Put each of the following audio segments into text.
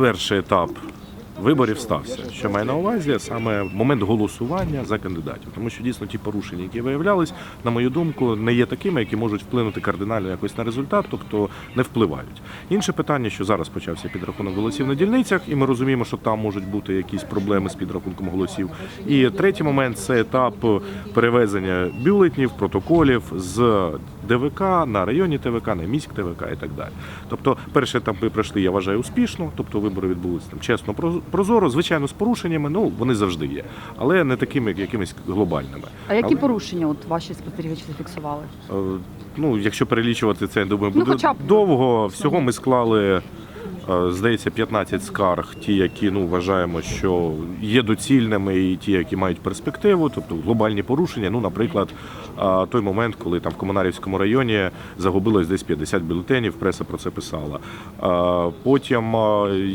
перший етап виборів стався. Що має на увазі саме момент голосування за кандидатів, тому що дійсно ті порушення, які виявлялись, на мою думку, не є такими, які можуть вплинути кардинально якось на результат, тобто не впливають. Інше питання, що зараз почався підрахунок голосів на дільницях, і ми розуміємо, що там можуть бути якісь проблеми з підрахунком голосів. І третій момент це етап перевезення бюлетнів, протоколів з ДВК на районі ТВК, на міськ ТВК і так далі. Тобто, перше там ми пройшли, я вважаю, успішно. Тобто вибори відбулися там чесно, проз- прозоро, звичайно, з порушеннями. Ну вони завжди є, але не такими, як якимись глобальними. А які Але, порушення от ваші спостерігачі зафіксували? е, Ну, якщо перелічувати це, я думаю, Ну, буде хоча б. довго. Всього ми склали. Е, Здається, 15 скарг, ті, які ну вважаємо, що є доцільними, і ті, які мають перспективу, тобто глобальні порушення. Ну, наприклад, е, той момент, коли там в Комунарівському районі загубилось десь 50 бюлетенів, преса про це писала. Е, Потім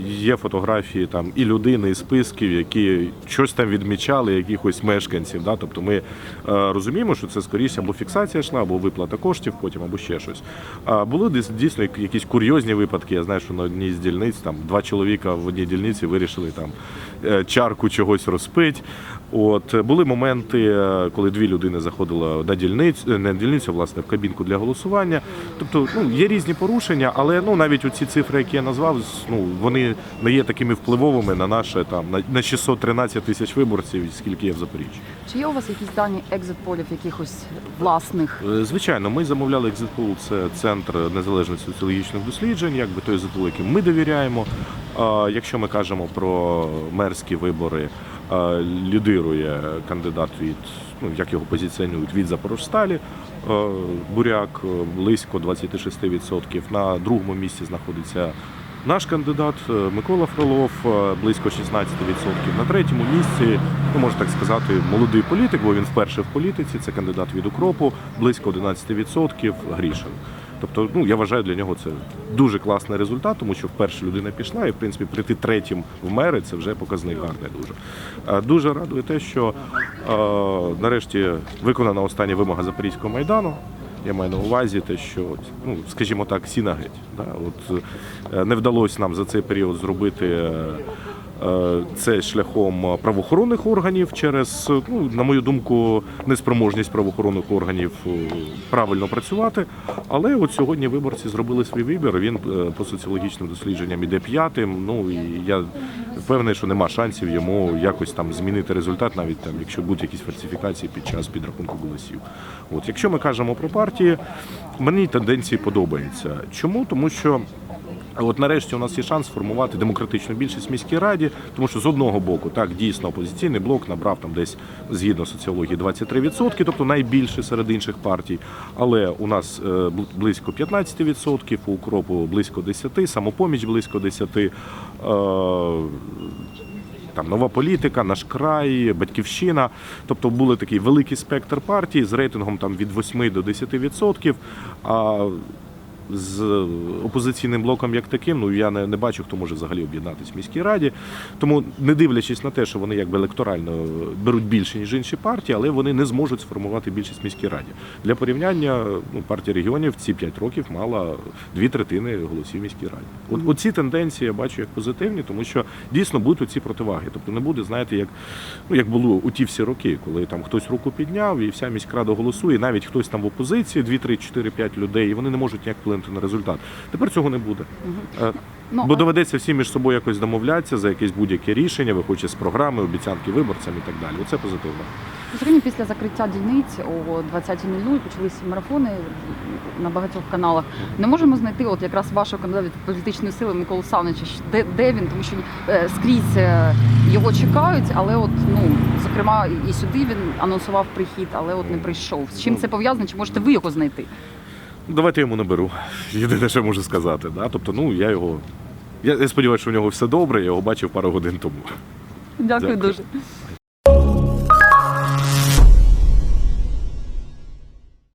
є фотографії там і людини, і списків, які щось там відмічали, якихось мешканців. Да? Тобто ми розуміємо, що це скоріше або фіксація йшла, або виплата коштів, потім або ще щось. Були дійсно якісь курйозні випадки. Я знаю, що на одній з дільниць там два чоловіка в одній дільниці вирішили там е, чарку чогось розпити. От були моменти, е, коли дві людини заходили на дільницю, е, не на дільницю, власне, в кабінку для голосування. Тобто, ну є різні порушення, але ну навіть оці цифри, які я назвав, ну вони не є такими впливовими на наше там на, на 613 тисяч виборців, скільки є в Запоріжжі. Чи є у вас якісь дані екзит-полів, якихось власних? Е, Звичайно, ми замовляли екзитпул, це центр незалежних соціологічних досліджень, якби той екзитпул, яким ми довіряємо. А Якщо ми кажемо про мерські вибори, лідирує кандидат від ну як його позиціонують від Запорожсталі. е, Буряк е, близько 26%. На другому місці знаходиться наш кандидат е, Микола Фролов, е, близько 16%. На третьому місці, ну можна так сказати, молодий політик, бо він вперше в політиці. Це кандидат від укропу, близько 11%, Грішин. Тобто, ну я вважаю, для нього це дуже класний результат, тому що вперше людина пішла, і в принципі прийти третім в мери це вже показник гарний. Дуже Е, дуже радує те, що е, нарешті виконана остання вимога Запорізького майдану. Я маю на увазі те, що ну, скажімо так, сіна геть. Да? От е, не вдалося нам за цей період зробити. Е, Це шляхом правоохоронних органів через, ну на мою думку, неспроможність правоохоронних органів е, правильно працювати. Але от сьогодні виборці зробили свій вибір. Він е, по соціологічним дослідженням іде п'ятим. Ну і я впевнений, що нема шансів йому якось там змінити результат, навіть там, якщо будуть якісь фальсифікації під час підрахунку голосів. От якщо ми кажемо про партії, мені тенденції подобаються. Чому? Тому що. От нарешті у нас є шанс сформувати демократичну більшість в міській раді, тому що з одного боку, так дійсно опозиційний блок набрав там десь згідно соціології 23%, тобто найбільше серед інших партій. Але у нас е, близько 15%, у укропу близько 10%, самопоміч близько 10%. Е, там нова політика, наш край, батьківщина. Тобто були такий великий спектр партій з рейтингом там від 8 до 10%. А з опозиційним блоком як таким, ну я не, не бачу, хто може взагалі об'єднатися в міській раді. Тому, не дивлячись на те, що вони якби електорально беруть більше, ніж інші партії, але вони не зможуть сформувати більшість в міській раді. Для порівняння, ну, партія регіонів ці 5 років мала дві третини голосів в міській раді. От оці тенденції я бачу як позитивні, тому що дійсно будуть оці противаги. Тобто не буде, знаєте, як ну як було у ті всі роки, коли там хтось руку підняв і вся міськрада голосує, навіть хтось там в опозиції, 2, 3, 4, 5 людей, і вони не можуть ніяк вплинути на результат. Тепер цього не буде. Ну, Бо доведеться всім між собою якось домовлятися за якесь будь-яке рішення, виходячи з програми, обіцянки виборцям і так далі. Оце позитивно. Сьогодні після закриття дільниць о 20.00 почалися марафони на багатьох каналах. Не можемо знайти от якраз вашого кандидата від політичної сили Миколу Савнича, де, де він, тому що е, скрізь е, його чекають, але от ну зокрема і сюди він анонсував прихід, але от не прийшов. З чим це пов'язано? Чи можете ви його знайти? Давайте йому наберу. Єдине, що можу сказати. Да? Тобто, ну я його. Я, я сподіваюся, що в нього все добре, я його бачив пару годин тому. Дякую, Дякую. дуже.